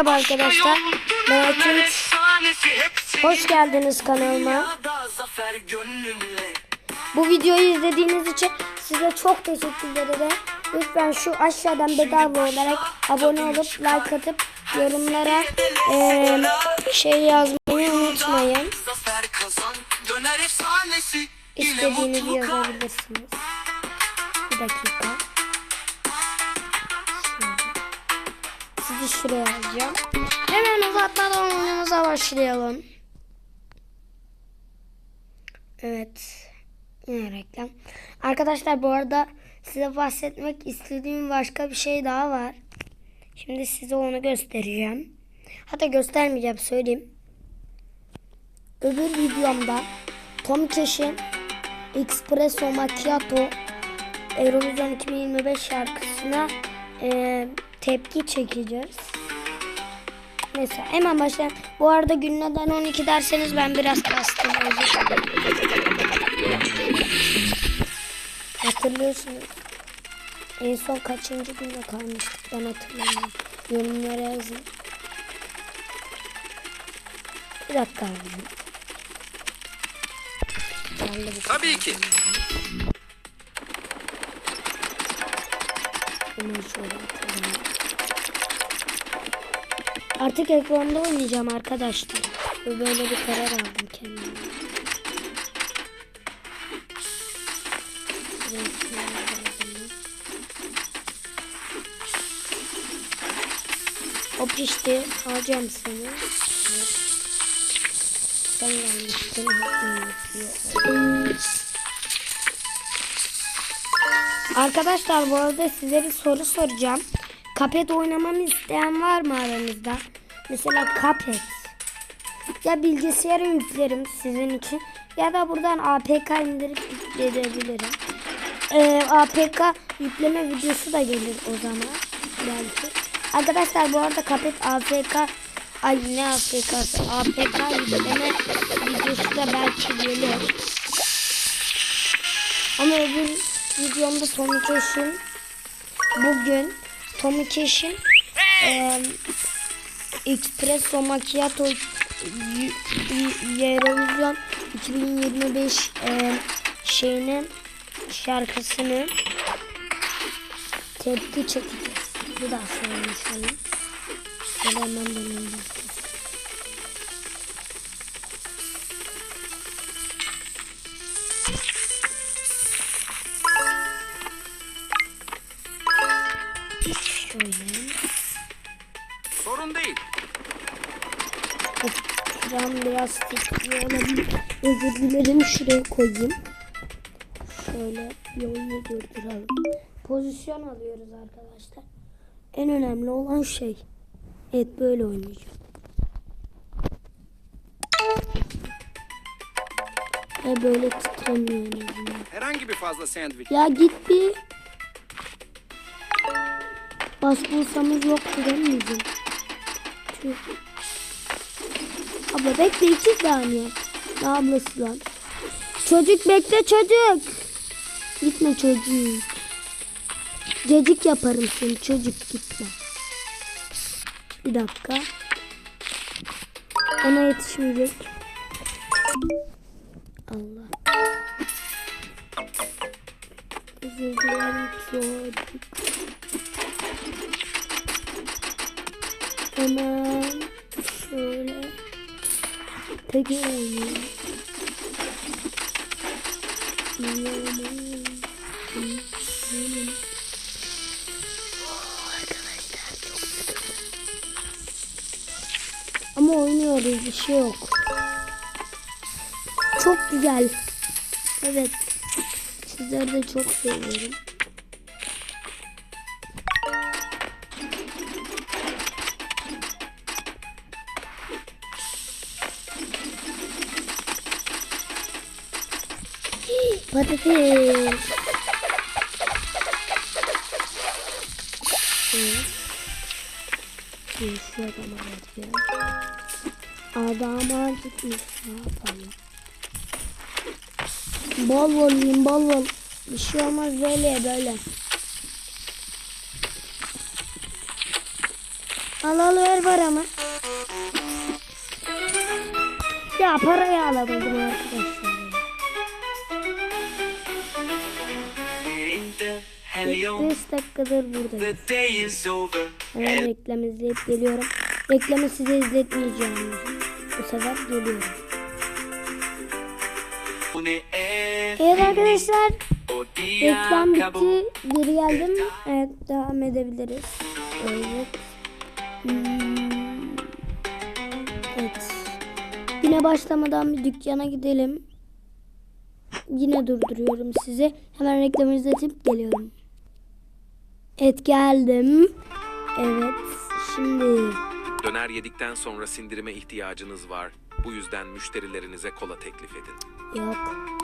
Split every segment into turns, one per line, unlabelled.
Merhaba arkadaşlar. Ben. Hoş geldiniz kanalıma. Bu videoyu izlediğiniz için size çok teşekkür ederim. Lütfen şu aşağıdan bedava olarak abone olup like atıp yorumlara eee, şey yazmayı unutmayın. İstediğinizi yazabilirsiniz. Bir dakika. Sizi şuraya alacağım. Hemen uzatmadan oyunumuza başlayalım. Evet. Yine reklam. Arkadaşlar bu arada size bahsetmek istediğim başka bir şey daha var. Şimdi size onu göstereceğim. Hatta göstermeyeceğim söyleyeyim. Öbür videomda Tom Cash'in Espresso Macchiato Eurovision 2025 şarkısına e, tepki çekeceğiz. Neyse hemen başlayalım. Bu arada gün neden 12 derseniz ben biraz kastım. Hatırlıyorsunuz. En son kaçıncı günde kalmıştık ben hatırlamıyorum. Yorumlara yazın. Bir dakika
Tabii ki.
Şöyle atalım. Artık ekranda oynayacağım arkadaşlar. Ve Böyle bir karar aldım kendime. O pişti. Alacağım seni. Evet. Sen gelmiştin. Arkadaşlar bu arada size bir soru soracağım. Kapet oynamamı isteyen var mı aranızda? Mesela Kapet. Ya bilgisayara yüklerim sizin için ya da buradan APK indirip yükleyebilirim. Ee, APK yükleme videosu da gelir o zaman belki. Arkadaşlar bu arada Kapet APK ay ne APK'sı APK yükleme videosu da belki gelir. Ama öbür videomda Tommy Cash'in bugün Tommy Cash'in e, Espresso Macchiato Eurovision 2025 e, şeyinin şarkısını tepki çekeceğiz. Bir daha. Ya da hemen döneyim. Titriyor olabilir. Özür dilerim şuraya koyayım. Şöyle yolunu durduralım. Pozisyon alıyoruz arkadaşlar. En önemli olan şey. Evet böyle oynayacağım. Ve böyle titremiyor en azından.
Herhangi bir fazla sandviç.
Ya git bir. Bas bulsamız mi bizim? Tüh. Abla bekle iki saniye. Ne ablası lan? Çocuk bekle çocuk. Gitme çocuk. Cecik yaparım seni çocuk gitme. Bir dakika. Ona yetişmeyecek. Allah. Özür dilerim çocuk. Hemen şöyle Sıkıntı. Ama oynuyoruz bir şey yok. Çok güzel. Evet. Sizleri de çok seviyorum. Patates. Evet. Bir şu adama vereceğim. Adama gitmiş. Ne yapalım? Bol yiyin bol bol. Bir şey olmaz böyle böyle. Al al ver paramı. Ya parayı alamadım arkadaşlar. 75 dakikadır buradayım. Hemen reklam izleyip geliyorum. Reklamı size izletmeyeceğim. Bu sefer geliyorum. Evet arkadaşlar. Reklam bitti. Geri geldim. Evet devam edebiliriz. Evet. Hmm. Evet. Yine başlamadan bir dükkana gidelim. Yine durduruyorum sizi. Hemen reklamı izletip geliyorum. Evet geldim. Evet. Şimdi
Döner yedikten sonra sindirime ihtiyacınız var. Bu yüzden müşterilerinize kola teklif edin.
yok.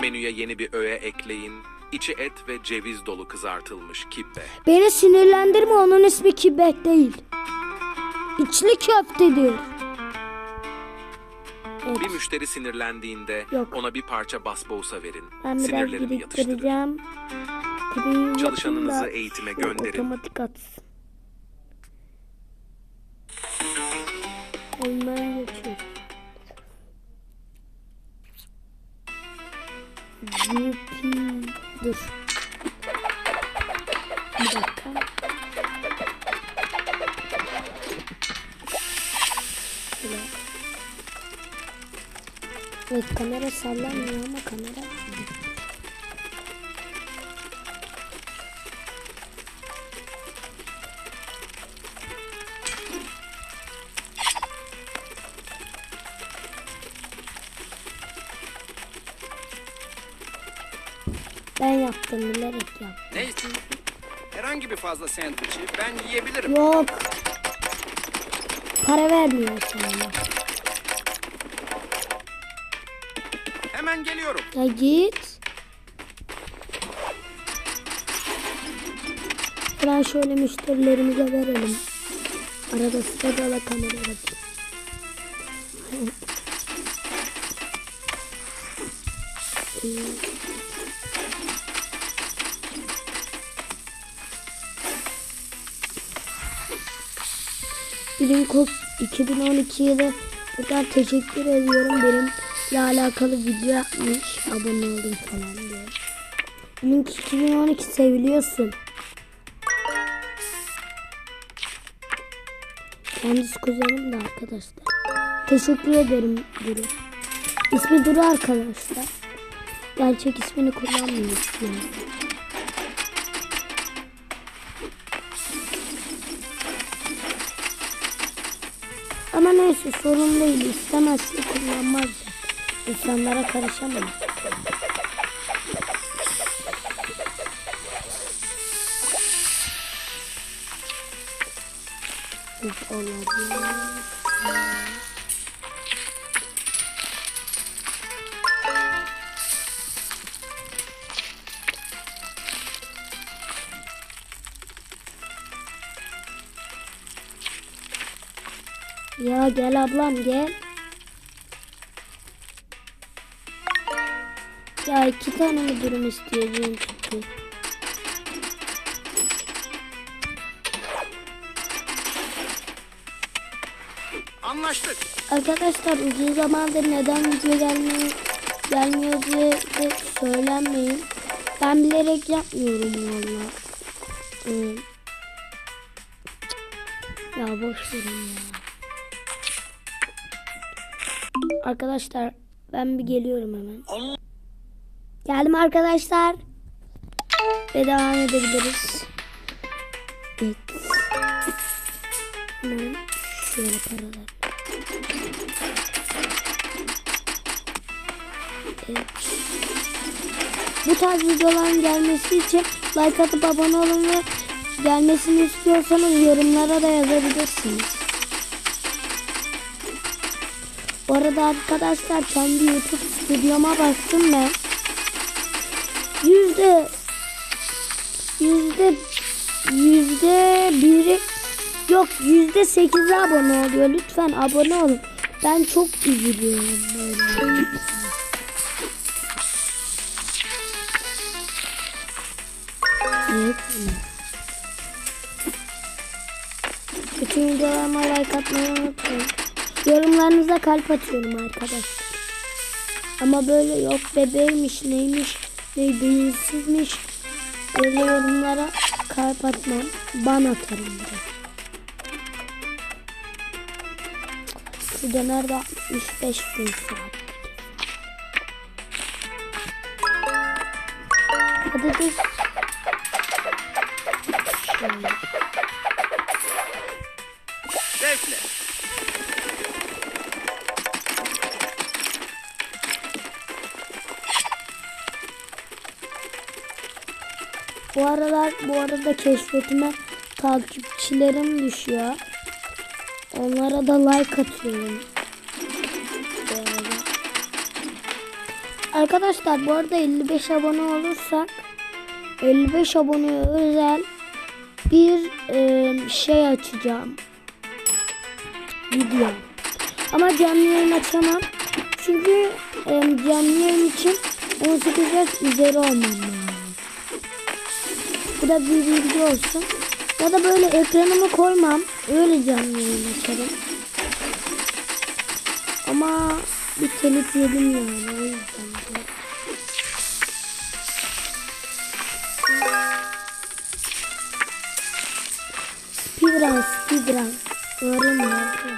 Menüye yeni bir öğe ekleyin. İçi et ve ceviz dolu kızartılmış kibbe.
Beni sinirlendirme onun ismi kibek değil. İçli köftedir. Evet.
Bir müşteri sinirlendiğinde
Yok.
ona bir parça basbousa verin.
Ben biraz
Sinirlerini yatıştırın. Çalışanınızı eğitime gönderin.
Otomatik atsın. Hemen geçiyorum. VP dur. Bir dakika. Şöyle. Evet kamera sallanmıyor ama kamera yaptım bilerek yaptım.
Ne? Herhangi bir fazla sandviçi ben yiyebilirim.
Yok. Para vermiyor sana.
Hemen geliyorum.
Ya git. Ben şöyle müşterilerimize verelim. Arada sırada da kamera bakayım. Bilim Kos 2012 yılı buradan teşekkür ediyorum. Benimle alakalı video yapmış. Abone oldum falan diye. Link 2012 seviliyorsun. Kendisi kuzenim de arkadaşlar. Teşekkür ederim Duru. İsmi Duru arkadaşlar. Gerçek ismini kullanmıyor. Yani. Ama neyse sorun değil. İstemezse kullanmaz. İnsanlara karışamaz. Of olabilir. Ya gel ablam gel. Ya iki tane mi durum isteyeceğim çıktı.
Anlaştık.
Arkadaşlar uzun zamandır neden video gelmiyor, gelmiyor diye de söylenmeyin. Ben bilerek yapmıyorum valla. Ee, ya boş verin ya. Arkadaşlar ben bir geliyorum hemen. Geldim arkadaşlar. Ve devam edebiliriz. Evet. Hemen şöyle paralar. Evet. Bu tarz videoların gelmesi için like atıp abone olun ve gelmesini istiyorsanız yorumlara da yazabilirsiniz. Arada arkadaşlar kendi YouTube stüdyoma baktım ben. Yüzde yüzde yüzde biri yok yüzde sekize abone oluyor. Lütfen abone olun. Ben çok üzülüyorum böyle. Evet. Bütün videolarıma like atmayı unutmayın. Yorumlarınıza kalp atıyorum arkadaşlar. Ama böyle yok bebeğmiş neymiş ne beynsizmiş. Öyle yorumlara kalp atmam. Ban atarım direkt. Şu dönerde 65 bin saat. Hadi düz. Şöyle. Bu aralar bu arada keşfetime takipçilerim düşüyor. Onlara da like atıyorum. Arkadaşlar bu arada 55 abone olursak 55 aboneye özel bir e, şey açacağım. Video. Ama canlı yayın açamam. Çünkü e, canlı yayın için 18 yaş üzeri olmam lazım. Bu da bir bilgi olsun. Ya da böyle ekranımı koymam. Öyle canlı yayın açarım. Ama bir telif yedim yani. O yüzden de. Speedrun, speedrun. Öğrenin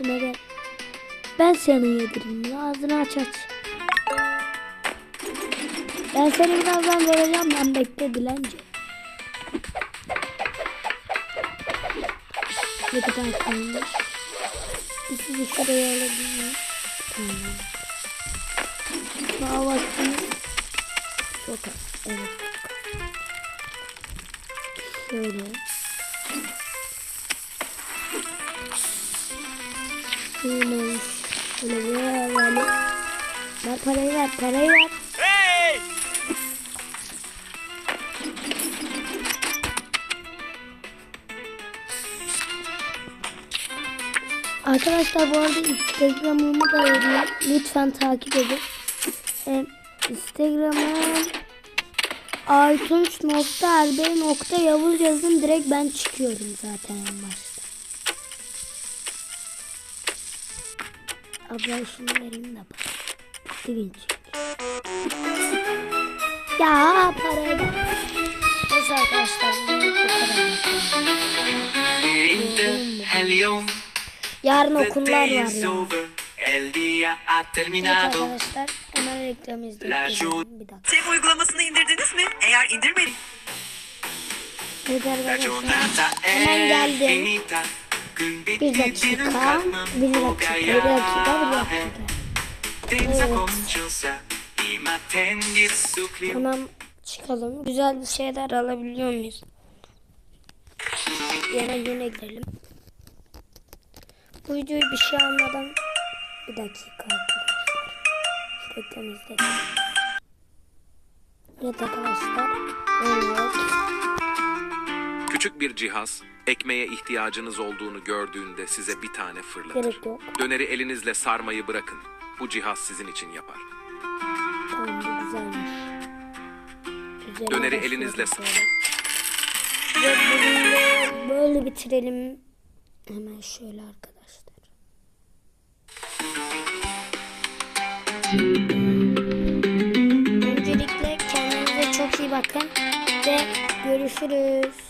kokusuna gel. Ben seni yedireyim. Ağzını aç aç. Ben seni birazdan vereceğim. Ben bekle dilenci. Ne kadar kalmış. Sizi şuraya alabilirim. Tamam. Daha vaktimiz çok az. Evet. Şöyle. Parayı ver parayı ver. Arkadaşlar bu arada Instagram'ımı da vereyim. Lütfen takip edin. Ee, Instagram'ım aytunç.erbey.yavuz yazın direkt ben çıkıyorum zaten en başta. Abla şunu vereyim de para sevinç. Ya parayla. Neyse arkadaşlar. Yarın okullar var ya.
El día ha terminado.
Evet arkadaşlar hemen reklam izleyelim.
Cep uygulamasını indirdiniz mi? Eğer indirmedin.
Evet arkadaşlar hemen geldim. Bir dakika.
Bir
dakika. Bir dakika. Bir dakika. Evet. Tamam çıkalım. Güzel bir şeyler alabiliyor muyuz? Yine yine gidelim. Bu videoyu bir şey almadan bir dakika arkadaşlar. Şu reklamı izledim. Evet arkadaşlar. Evet.
Küçük bir cihaz, ekmeğe ihtiyacınız olduğunu gördüğünde size bir tane fırlatır.
Gerek yok.
Döneri elinizle sarmayı bırakın. Bu cihaz sizin için yapar.
Tamam bu güzelmiş. Üzerine
Döneri elinizle
koyalım. Ve bunu böyle bitirelim. Hemen şöyle arkadaşlar. Öncelikle kendinize çok iyi bakın ve görüşürüz.